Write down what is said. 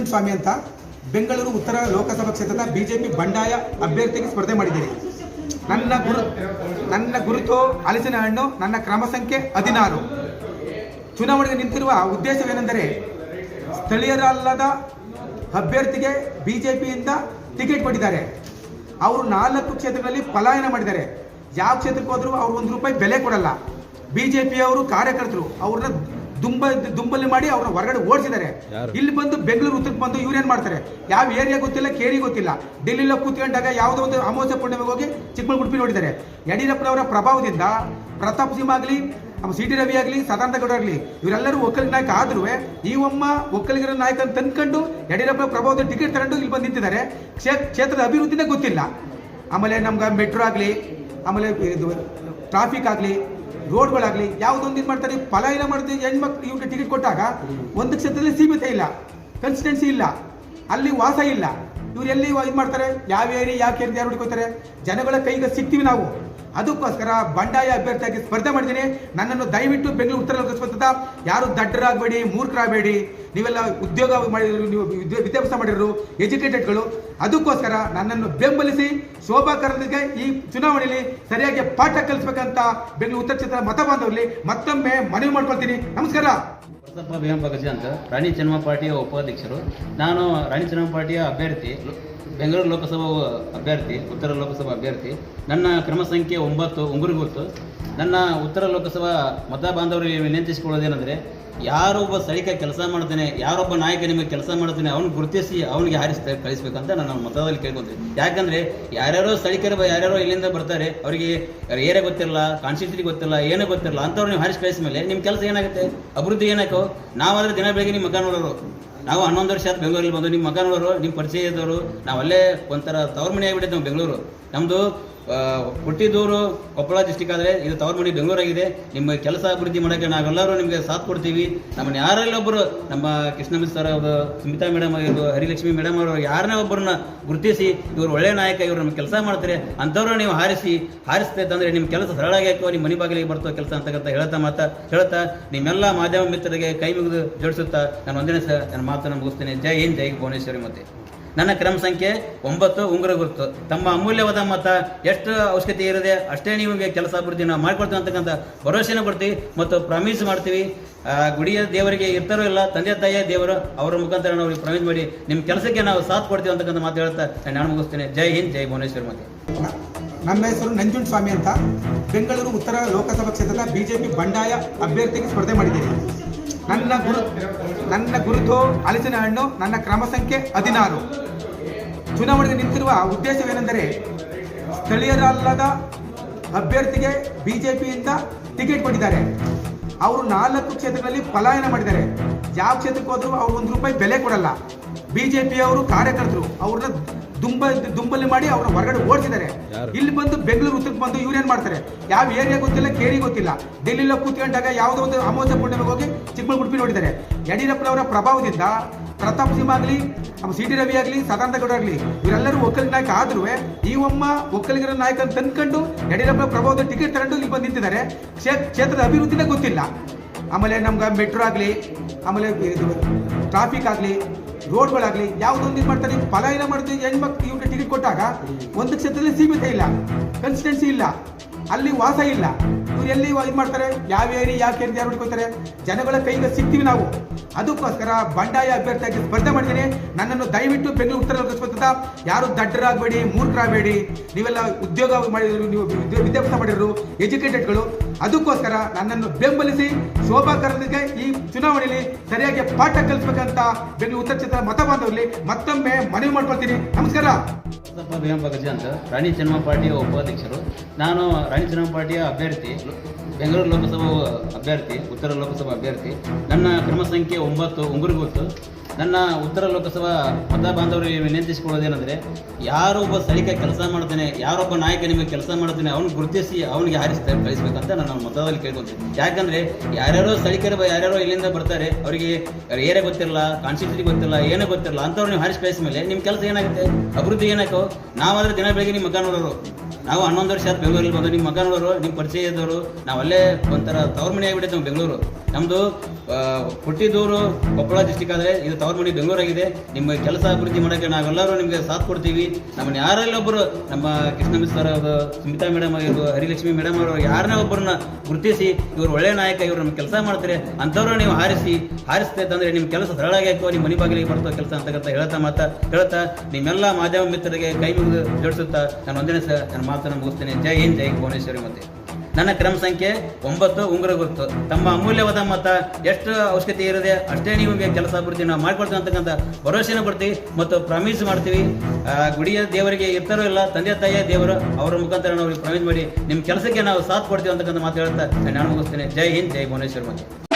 ನಂಜುಂಡಸ್ವಾಮಿ ಅಂತ ಬೆಂಗಳೂರು ಉತ್ತರ ಲೋಕಸಭಾ ಕ್ಷೇತ್ರದ ಬಿಜೆಪಿ ಬಂಡಾಯ ಅಭ್ಯರ್ಥಿಗೆ ಸ್ಪರ್ಧೆ ಮಾಡಿದ್ದೀನಿ ನನ್ನ ಗುರು ನನ್ನ ಗುರುತು ಹಲಸಿನ ಹಣ್ಣು, ನನ್ನ ಕ್ರಮ ಸಂಖ್ಯೆ ಹದಿನಾರು. ಚುನಾವಣೆಗೆ ನಿಂತಿರುವ ಉದ್ದೇಶವೇನೆಂದರೆ ಸ್ಥಳೀಯರಲ್ಲದ ಅಭ್ಯರ್ಥಿಗೆ ಬಿಜೆಪಿಯಿಂದ ಟಿಕೆಟ್ ಕೊಟ್ಟಿದ್ದಾರೆ. ಅವರು ನಾಲ್ಕು ಕ್ಷೇತ್ರಗಳಲ್ಲಿ ಪಲಾಯನ ಮಾಡಿದ್ದಾರೆ. ಯಾವ ಕ್ಷೇತ್ರಕ್ಕೆ ಹೋದರೂ ಅವ್ರು ಒಂದು ರೂಪಾಯಿ ಬೆಲೆ ಕೊಡಲ್ಲ. ಬಿಜೆಪಿಯವರು ಕಾರ್ಯಕರ್ತರು, ಅವ್ರನ್ನ ದುಂಬ ದುಂಬಲ್ಲಿ ಮಾಡಿ ಅವ್ರನ್ನ ಹೊರಗಡೆ ಓಡಿಸಿದ್ದಾರೆ. ಇಲ್ಲಿ ಬಂದು ಬೆಂಗಳೂರು ಉತ್ತರಕ್ಕೆ ಬಂದು ಇವ್ರೇನ್ ಮಾಡ್ತಾರೆ? ಯಾವ ಏರಿಯಾ ಗೊತ್ತಿಲ್ಲ ಕೇರಿ ಗೊತ್ತಿಲ್ಲ. ಡೆಲ್ಲಿలో ಕೂತ್ಕೊಂಡಾಗ ಯಾವುದೋ ಒಂದು ಅಮಾವಾಸ್ಯ ಪೂರ್ಣಿಮೆಗೆ ಹೋಗಿ ಚಿಕ್ಕಮಗಳೂರು ನೋಡಿದ್ದಾರೆ. ಯಡಿಯೂರಪ್ಪನವರ ಪ್ರಭಾವದಿಂದ ಪ್ರತಾಪ್ ಸಿಂಹ ಆಗಲಿ ಸಿ ಟಿ ರವಿ ಆಗಲಿ ಸದಾನಂದ ಗೌಡ ಆಗಲಿ ಇವರೆಲ್ಲರೂ ಒಕ್ಕಲಿಗ ನಾಯಕ ಆದ್ರೂ ಈ ಒಮ್ಮ ಒಕ್ಕಲಿಗರ ನಾಯಕ ಅಂತ ತಂದ್ಕೊಂಡು ಯಡಿಯೂರಪ್ಪ ಪ್ರಭಾವದ ಟಿಕೆಟ್ ತಗೊಂಡು ಇಲ್ಲಿ ಬಂದು ನಿಂತಿದ್ದಾರೆ. ಕ್ಷೇತ್ರದ ಅಭಿವೃದ್ಧಿನೇ ಗೊತ್ತಿಲ್ಲ. ಆಮೇಲೆ ನಮ್ಗೆ ಮೆಟ್ರೋ ಆಗಲಿ ಆಮೇಲೆ ಇದು ಟ್ರಾಫಿಕ್ ಆಗಲಿ ರೋಡ್ಗಳಾಗಲಿ, ಯಾವುದೊಂದು ಇದು ಮಾಡ್ತಾರೆ, ಫಲ ಇಲ್ಲ ಮಾಡ್ತೀವಿ ಹೆಣ್ಮಕ್ಳು ಇವ್ರಿಗೆ ಟಿಕೆಟ್ ಕೊಟ್ಟಾಗ ಒಂದು ಕ್ಷೇತ್ರದಲ್ಲಿ ಸೀಮಿತ ಇಲ್ಲ ಕನ್ಸಿಸ್ಟೆನ್ಸಿ ಇಲ್ಲ, ಅಲ್ಲಿ ವಾಸ ಇಲ್ಲ. ಇವ್ರು ಎಲ್ಲಿ ಇದು ಮಾಡ್ತಾರೆ? ಯಾವ ಏರಿ ಯಾವ ಕೇಂದ್ರ, ಯಾರು ಹುಡ್ಕೋತಾರೆ? ಜನಗಳ ಕೈಗೆ ಸಿಗ್ತೀವಿ ನಾವು. ಅದಕ್ಕೋಸ್ಕರ ಬಂಡಾಯ ಅಭ್ಯರ್ಥಿಯಾಗಿ ಸ್ಪರ್ಧೆ ಮಾಡಿದ್ದೀನಿ. ನನ್ನನ್ನು ದಯವಿಟ್ಟು ಬೆಂಗಳೂರು ಉತ್ತರ ಲೋಕಸಭಾ ಯಾರು ದಡ್ಡರಾಗಬೇಡಿ, ಮೂರ್ಖರಾಗಬೇಡಿ. ನೀವೆಲ್ಲ ಉದ್ಯೋಗ ಮಾಡಿದ್ರು ನೀವು ವಿದ್ಯಾ- ವಿದ್ಯಾಭ್ಯಾಸ ಮಾಡಿದ್ರು ಎಜುಕೇಟೆಡ್ಗಳು. ಅದಕ್ಕೋಸ್ಕರ ನನ್ನನ್ನು ಬೆಂಬಲಿಸಿ ಶೋಭಾ ಕರಂದಿಗೆ ಈ ಚುನಾವಣೆಯಲ್ಲಿ ಸರಿಯಾಗಿ ಪಾಠ ಕಲಿಸ್ಬೇಕಂತ ಬೆಂಗಳೂರು ಉತ್ತರ ಕ್ಷೇತ್ರ ಮತ ಬಾಂಧವರಲ್ಲಿ ಮತ್ತೊಮ್ಮೆ ಮನವಿ ಮಾಡ್ಕೊಳ್ತೀನಿ. ನಮಸ್ಕಾರ. ಅಂತ ರಾಣಿ ಚೆನ್ನಮ್ಮ ಪಾರ್ಟಿಯ ಉಪಾಧ್ಯಕ್ಷರು. ನಾನು ರಾಣಿ ಜನ್ಮ ಪಾರ್ಟಿಯ ಅಭ್ಯರ್ಥಿ. ಬೆಂಗಳೂರು ಲೋಕಸಭಾ ಅಭ್ಯರ್ಥಿ, ಉತ್ತರ ಲೋಕಸಭಾ ಅಭ್ಯರ್ಥಿ. ನನ್ನ ಕ್ರಮ ಸಂಖ್ಯೆ ಒಂಬತ್ತು ಉಂಗುರುಗುತ್ತು ನನ್ನ ಉತ್ತರ ಲೋಕಸಭಾ ಮತ ಬಾಂಧವರಿಗೆ ವಿನಂತಿಸಿಕೊಳ್ಳೋದೇನೆಂದರೆ, ಯಾರೊಬ್ಬ ಸೈಕ ಕೆಲಸ ಮಾಡ್ತಾನೆ, ಯಾರೊಬ್ಬ ನಾಯಕ ನಿಮಗೆ ಕೆಲಸ ಮಾಡ್ತಾನೆ, ಅವ್ನು ಗುರುತಿಸಿ ಅವನಿಗೆ ಹಾರಿಸ್ತಾ ಕಳಿಸ್ಬೇಕಂತ ನಾನು ಮತದಲ್ಲಿ ಕೇಳ್ಕೊತೀನಿ ಯಾಕಂದರೆ, ಯಾರ್ಯಾರೋ ಸ್ಥಳೀಕರು ಯಾರ್ಯಾರೋ ಇಲ್ಲಿಂದ ಬರ್ತಾರೆ, ಅವರಿಗೆ ಏರೇ ಗೊತ್ತಿರಲ್ಲ ಕಾನ್ಸ್ಟಿಟ್ಯೂಟಿ ಗೊತ್ತಿಲ್ಲ ಏನೂ ಗೊತ್ತಿರಲ್ಲ, ಅಂಥವ್ರು ನೀವು ಹಾರಿಸಿ ಕಳಿಸಿದ ಮೇಲೆ ನಿಮ್ಮ ಕೆಲಸ ಏನಾಗುತ್ತೆ? ಅಭಿವೃದ್ಧಿ ಏನಾಕೋ ನಾವಾದರೆ ದಿನ ಬೆಳಗ್ಗೆ ನಿಮ್ಮ ಮಗ ನೋಡೋರು. ನಾವು ಹನ್ನೊಂದು ವರ್ಷ ಆಯ್ತು ಬೆಂಗಳೂರಲ್ಲಿ ಬಂದು, ನಿಮ್ಮ ಮಗ ನೋಡೋರು, ನಿಮ್ಮ ಪರಿಚಯ ಇದ್ದವರು ನಾವಲ್ಲೇ ಒಂಥರ ತವ್ರ ಮನೆ ಆಗಿಬಿಟ್ಟಿದ್ದು ನಾವು ಬೆಂಗಳೂರು. ನಮ್ಮದು ಹುಟ್ಟಿದೂರು ಕೊಪ್ಪಳ ಡಿಸ್ಟಿಕ್ ಆದರೆ ಇದು ತವರು ಮನೆ ಬೆಂಗಳೂರಾಗಿದೆ. ನಿಮ್ಮ ಕೆಲಸ ಅಭಿವೃದ್ಧಿ ಮಾಡೋಕ್ಕೆ ನಾವೆಲ್ಲರೂ ನಿಮಗೆ ಸಾಥ್ ಕೊಡ್ತೀವಿ. ನಮ್ಮನ್ನು ಯಾರೆಲ್ಲ ಒಬ್ಬರು ನಮ್ಮ ಕೃಷ್ಣ ಸರ್ ಅವರು ಸುಮಿತಾ ಮೇಡಮ್ ಆಗಿರ್ಬೋದು ಹರಿಲಕ್ಷ್ಮಿ ಮೇಡಮ್ ಅವರು, ಯಾರನ್ನೇ ಒಬ್ಬರನ್ನ ಗುರುತಿಸಿ ಇವರು ಒಳ್ಳೆಯ ನಾಯಕ, ಇವರು ನಮ್ಮ ಕೆಲಸ ಮಾಡ್ತಾರೆ ಅಂಥವ್ರು ನೀವು ಹಾರಿಸಿ, ಹಾರಿಸ್ತಾ ಇತ್ತಂದ್ರೆ ನಿಮ್ಮ ಕೆಲಸ ಸರಳ ಹಾಕೋ ನಿಮ್ಮ ಮನೆ ಬಾಗಿಲಿಗೆ ಬರ್ತೋ ಕೆಲಸ ಅಂತಕ್ಕಂಥ ಹೇಳ್ತಾ ಮಾತಾ, ಹೇಳ್ತಾ ನಿಮ್ಮೆಲ್ಲ ಮಾಧ್ಯಮ ಮಿತ್ರರಿಗೆ ಕೈ ಮುಗಿದು ಜೋಡಿಸುತ್ತಾ ನಾನು ಒಂದನೇ ಸರ್ ನನ್ನ ಮಾತನ್ನು ಮುಗಿಸ್ತೇನೆ. ಜೈ ಹಿಂದ್, ಜೈ ಭುವನೇಶ್ವರಿ ಮತ್ತೆ. ನನ್ನ ಕ್ರಮ ಸಂಖ್ಯೆ ಒಂಬತ್ತು ಉಂಗುರ ಗುರುತು. ತಮ್ಮ ಅಮೂಲ್ಯವಾದ ಮತ ಎಷ್ಟು ಅವಶ್ಯಕತೆ ಇರದೆ ಅಷ್ಟೇ ನಿಮಗೆ ಕೆಲಸ ಬಿಡ್ತೀವಿ ನಾವು ಮಾಡ್ಕೊಡ್ತೀವಿ ಅಂತಕ್ಕಂಥ ಭರವಸೆನ ಕೊಡ್ತೀವಿ ಮತ್ತು ಪ್ರಾಮಿಸ್ ಮಾಡ್ತೀವಿ. ಗುಡಿಯ ದೇವರಿಗೆ ಇರ್ತಾರೋ ಇಲ್ಲ, ತಂದೆ ತಾಯಿಯ ದೇವರು ಅವರ ಮುಖಾಂತರ ನಾವು ಪ್ರಾಮಿಸ್ ಮಾಡಿ ನಿಮ್ಮ ಕೆಲಸಕ್ಕೆ ನಾವು ಸಾಥ್ ಕೊಡ್ತೀವಿ ಅಂತಕ್ಕಂಥ ಮಾತು ಹೇಳ್ತಾ ನಾನು ಮುಗಿಸ್ತೇನೆ. ಜೈ ಹಿಂದ್, ಜೈ ಭುವನೇಶ್ವರ್ ಮತ್ತೆ ನ- ನಮ್ಮ ಹೆಸರು ನಂಜುಂಡಸ್ವಾಮಿ ಅಂತ ಬೆಂಗಳೂರು ಉತ್ತರ ಲೋಕಸಭಾ ಕ್ಷೇತ್ರದ ಬಿಜೆಪಿ ಬಂಡಾಯ ಅಭ್ಯರ್ಥಿಗೆ ಸ್ಪರ್ಧೆ ಮಾಡಿದ್ದೀನಿ. ನನ್ನ ಗುರು ನನ್ನ ಗುರುತು ಹಲಸಿನ ಹಣ್ಣು, ನನ್ನ ಕ್ರಮ ಸಂಖ್ಯೆ ಹದಿನಾರು. ಚುನಾವಣೆಗೆ ನಿಂತಿರುವ ಉದ್ದೇಶವೇನೆಂದರೆ ಸ್ಥಳೀಯರಲ್ಲದ ಅಭ್ಯರ್ಥಿಗೆ ಬಿಜೆಪಿಯಿಂದ ಟಿಕೆಟ್ ಕೊಟ್ಟಿದ್ದಾರೆ. ಅವರು ನಾಲ್ಕು ಕ್ಷೇತ್ರಗಳಲ್ಲಿ ಪಲಾಯನ ಮಾಡಿದ್ದಾರೆ. ಯಾವ ಕ್ಷೇತ್ರಕ್ಕೆ ಹೋದರೂ ಅವ್ರು ಒಂದು ರೂಪಾಯಿ ಬೆಲೆ ಕೊಡಲ್ಲ. ಪಿಯವರು ಕಾರ್ಯಕರ್ತರು. ಅವ್ರನ್ನ ದುಂಬ ದುಂಬಲ್ಲಿ ಮಾಡಿ ಅವ್ರನ್ನ ಹೊರಗಡೆ ಓಡಿಸಿದ್ದಾರೆ. ಇಲ್ಲಿ ಬಂದು ಬೆಂಗಳೂರು ಉತ್ತರಕ್ಕೆ ಬಂದು ಇವ್ರೇನ್ ಮಾಡ್ತಾರೆ? ಯಾವ ಏರಿಯಾ ಗೊತ್ತಿಲ್ಲ ಕೇರಿ ಗೊತ್ತಿಲ್ಲ. ಡೆಲ್ಲಿలో ಕೂತ್ಕೊಂಡಾಗ ಯಾವುದೋ ಒಂದು ಅಮಾವಾಸ್ಯ ಪೂರ್ಣಿಮೆಗೆ ಹೋಗಿ ಚಿಕ್ಕಮಗಳೂರು ನೋಡಿದ್ದಾರೆ. ಯಡಿಯೂರಪ್ಪನವರ ಪ್ರಭಾವದಿಂದ ಪ್ರತಾಪ್ ಸಿಂಹ ಆಗಲಿ ಸಿ ಟಿ ರವಿ ಆಗಲಿ ಸದಾನಂದ ಗೌಡ ಆಗಲಿ ಇವರೆಲ್ಲರೂ ಒಕ್ಕಲಿಗ ನಾಯಕ ಆದ್ರೂ ಈ ಒಮ್ಮ ಒಕ್ಕಲಿಗರ ನಾಯಕ ಅಂತ ತಂದ್ಕೊಂಡು ಯಡಿಯೂರಪ್ಪ ಪ್ರಭಾವದ ಟಿಕೆಟ್ ತಗೊಂಡು ಇಲ್ಲಿ ಬಂದು ನಿಂತಿದ್ದಾರೆ. ಕ್ಷೇತ್ರದ ಅಭಿವೃದ್ಧಿನೇ ಗೊತ್ತಿಲ್ಲ. ಆಮೇಲೆ ನಮ್ಗೆ ಮೆಟ್ರೋ ಆಗಲಿ ಆಮೇಲೆ ಟ್ರಾಫಿಕ್ ಆಗಲಿ ರೋಡ್ಗಳಾಗಲಿ, ಯಾವುದೊಂದು ಇದು ಮಾಡ್ತಾರೆ ಪಲಾಯನ ಮಾಡ್ತೀವಿ ಹೆಣ್ಮಕ್ಳು ಇವ್ರಿಗೆ ಟಿಕೆಟ್ ಕೊಟ್ಟಾಗ, ಒಂದು ಕ್ಷೇತ್ರದಲ್ಲಿ ಸೀಮಿತ ಇಲ್ಲ ಕನ್ಸಿಸ್ಟೆನ್ಸಿ ಇಲ್ಲ, ಅಲ್ಲಿ ವಾಸ ಇಲ್ಲ. ಇವ್ರು ಎಲ್ಲಿ ಇದು ಮಾಡ್ತಾರೆ? ಯಾವ ಏರಿ, ಯಾವ ಅಂತ ಯಾರು ಹುಡ್ಕೋತಾರೆ? ಜನಗಳ ಕೈಗೆ ಸಿಗ್ತೀವಿ ನಾವು. ಅದಕ್ಕೋಸ್ಕರ ಬಂಡಾಯ ಅಭ್ಯರ್ಥಿಯಾಗಿ ಸ್ಪರ್ಧೆ ಮಾಡ್ತೀನಿ. ನನ್ನನ್ನು ದಯವಿಟ್ಟು ಬೆಂಗಳೂರು ಉತ್ತರ ಲೋಕಸಭಾ ಯಾರು ದಡ್ಡರಾಗಬೇಡಿ, ಮೂರ್ಖರಾಗಬೇಡಿ, ನೀವೆಲ್ಲ ಉದ್ಯೋಗ ಮಾಡಿದ್ರು ನೀವು ವಿದ್ಯಾ- ವಿದ್ಯಾಭ್ಯಾಸ ಮಾಡಿದ್ರು ಎಜುಕೇಟೆಡ್ಗಳು, ಅದಕ್ಕೋಸ್ಕರ ನನ್ನನ್ನು ಬೆಂಬಲಿಸಿ ಶೋಭಾ ಕರ್ನಾಟಕ ಈ ಚುನಾವಣೆಯಲ್ಲಿ ಸರಿಯಾಗಿ ಪಾಠ ಕಲಿಸ್ಬೇಕಂತ ಬೆಂಗಳೂರು ಉತ್ತರ ಕ್ಷೇತ್ರ ಮತ ಬಾಂಧವರಲ್ಲಿ ಮತ್ತೊಮ್ಮೆ ಮನವಿ ಮಾಡ್ಕೊಳ್ತೀನಿ. ನಮಸ್ಕಾರ. ಭೀಮಪ್ಪ ಗಜ ಅಂತ ರಾಣಿ ಚೆನ್ನಮ್ಮ ಪಾರ್ಟಿಯ ಉಪಾಧ್ಯಕ್ಷರು. ನಾನು ರಾಣಿ ಚೆನ್ನಮ್ಮ ಪಾರ್ಟಿಯ ಅಭ್ಯರ್ಥಿ, ಬೆಂಗಳೂರು ಲೋಕಸಭಾ ಅಭ್ಯರ್ಥಿ, ಉತ್ತರ ಲೋಕಸಭಾ ಅಭ್ಯರ್ಥಿ. ನನ್ನ ಕ್ರಮ ಸಂಖ್ಯೆ ಒಂಬತ್ತು, ಉಂಗುರುಗುತ್ತು. ನನ್ನ ಉತ್ತರ ಲೋಕಸಭಾ ಮತ ಬಾಂಧವರಿಗೆ ವಿನಂತಿಸಿಕೊಳ್ಳೋದೇನೆಂದರೆ, ಯಾರೊಬ್ಬ ಸೈನಿಕ ಕೆಲಸ ಮಾಡ್ತಾನೆ ಯಾರೊಬ್ಬ ನಾಯಕ ನಿಮಗೆ ಕೆಲಸ ಮಾಡ್ತಾನೆ ಅವ್ನು ಗುರುತಿಸಿ ಅವನಿಗೆ ಹಾರಿಸ್ತಾ ಕಳಿಸ್ಬೇಕಂತ ನಾನು ಮತದಲ್ಲಿ ಕೇಳ್ಕೊತೀನಿ. ಯಾಕಂದರೆ, ಯಾರ್ಯಾರೋ ಸೈನಿಕರು ಯಾರ್ಯಾರೋ ಇಲ್ಲಿಂದ ಬರ್ತಾರೆ, ಅವರಿಗೆ ಏರೇ ಗೊತ್ತಿರಲ್ಲ ಕಾನ್ಸ್ಟಿಟ್ಯೂಟಿ ಗೊತ್ತಿಲ್ಲ ಏನೂ ಗೊತ್ತಿರಲ್ಲ ಅಂಥವ್ರು ನೀವು ಹಾರಿಸಿ ಕಳಿಸಿದ ಮೇಲೆ ನಿಮ್ಮ ಕೆಲಸ ಏನಾಗುತ್ತೆ? ಅಭಿವೃದ್ಧಿ ಏನಾಕೋ ನಾವಾದರೆ ದಿನ ಬೆಳಗ್ಗೆ ನಿಮ್ಮ ಮಗ ನೋಡೋರು ನಾವು ಹನ್ನೊಂದು ವರ್ಷ ಆಯ್ತು ಬೆಂಗಳೂರಲ್ಲಿ ಬಂದು. ನಿಮ್ಮ ಮಗನವರು ನಿಮ್ಮ ಪರಿಚಯದವರು, ನಾವಲ್ಲೇ ಒಂಥರ ತವ್ರ ಮನೆ ಆಗಿಬಿಟ್ಟಿದೆ ನಮ್ಮ ಬೆಂಗಳೂರು. ನಮ್ಮದು ಹುಟ್ಟಿದೂರು ಕೊಪ್ಪಳ ಡಿಸ್ಟಿಕ್ ಆದರೆ ಇದು ತವ್ರ ಮನೆ ಬೆಂಗಳೂರಾಗಿದೆ. ನಿಮ್ಮ ಕೆಲಸ ಅಭಿವೃದ್ಧಿ ಮಾಡೋಕ್ಕೆ ನಾವೆಲ್ಲರೂ ನಿಮಗೆ ಸಾಥ್ ಕೊಡ್ತೀವಿ. ನಮ್ಮನ್ನ ಯಾರೆಲ್ಲ ಒಬ್ಬರು ನಮ್ಮ ಕೃಷ್ಣ ಸರ್ ಸ್ಮಿತಾ ಮೇಡಮ್ ಆಗಿರ್ಬೋದು, ಹರಿಲಕ್ಷ್ಮಿ ಮೇಡಮ್ ಅವರು, ಯಾರನ್ನ ಒಬ್ಬರನ್ನ ಗುರುತಿಸಿ, ಇವರು ಒಳ್ಳೆ ನಾಯಕ, ಇವರು ನಮ್ಮ ಕೆಲಸ ಮಾಡ್ತಾರೆ ಅಂಥವ್ರು ನೀವು ಹಾರಿಸಿ, ಹಾರಿಸ್ತಾ ಇತ್ತಂದ್ರೆ ನಿಮ್ಮ ಕೆಲಸ ಸರಳಾಗಿ ಹಾಕೋ ನಿಮ್ಮ ಮನೆ ಬಾಗಿಲಿಗೆ ಬರ್ತೋ ಕೆಲಸ ಅಂತಕ್ಕಂಥ ಹೇಳ್ತಾ ಮಾತಾ, ಹೇಳ್ತಾ ನಿಮ್ಮೆಲ್ಲ ಮಾಧ್ಯಮ ಮಿತ್ರರಿಗೆ ಕೈ ಮುಗಿದು ಜೋಡಿಸುತ್ತಾ, ನಾನು ಒಂದೇ ಸಹ ನನ್ನ ಮಾತನ್ನು ಮುಗಿಸ್ತೇನೆ. ಜೈ ಹಿಂದ್, ಜೈ ಭುವನೇಶ್ವರಿ ಮತ್ತೆ. ನನ್ನ ಕ್ರಮ ಸಂಖ್ಯೆ ಒಂಬತ್ತು, ಉಂಗುರ ಗುರುತು. ತಮ್ಮ ಅಮೂಲ್ಯವಾದ ಮತ, ಎಷ್ಟು ಅವಶ್ಯಕತೆ ಇರದೆ ಅಷ್ಟೇ ನೀವು ಕೆಲಸ ಬಿಡ್ತೀವಿ ನಾವು ಮಾಡ್ಕೊಳ್ತೀವಿ ಅಂತಕ್ಕಂಥ ಭರವಸೆನ ಕೊಡ್ತೀವಿ ಮತ್ತು ಪ್ರಾಮಿಸ್ ಮಾಡ್ತೀವಿ. ಗುಡಿಯ ದೇವರಿಗೆ ಇರ್ತಾರೋ ಇಲ್ಲ, ತಂದೆ, ತಾಯಿಯ ದೇವರು, ಅವರ ಮುಖಾಂತರ ನಾವು ಪ್ರಾಮಿಸ್ ಮಾಡಿ ನಿಮ್ಮ ಕೆಲಸಕ್ಕೆ ನಾವು ಸಾಥ್ ಕೊಡ್ತೀವಿ ಅಂತಕ್ಕಂಥ ಮಾತು ಹೇಳ್ತಾ ನಾನು ಮುಗಿಸ್ತೇನೆ. ಜೈ ಹಿಂದ್, ಜೈ ಭುವನೇಶ್ವರ್ ಮತ್ತೆ.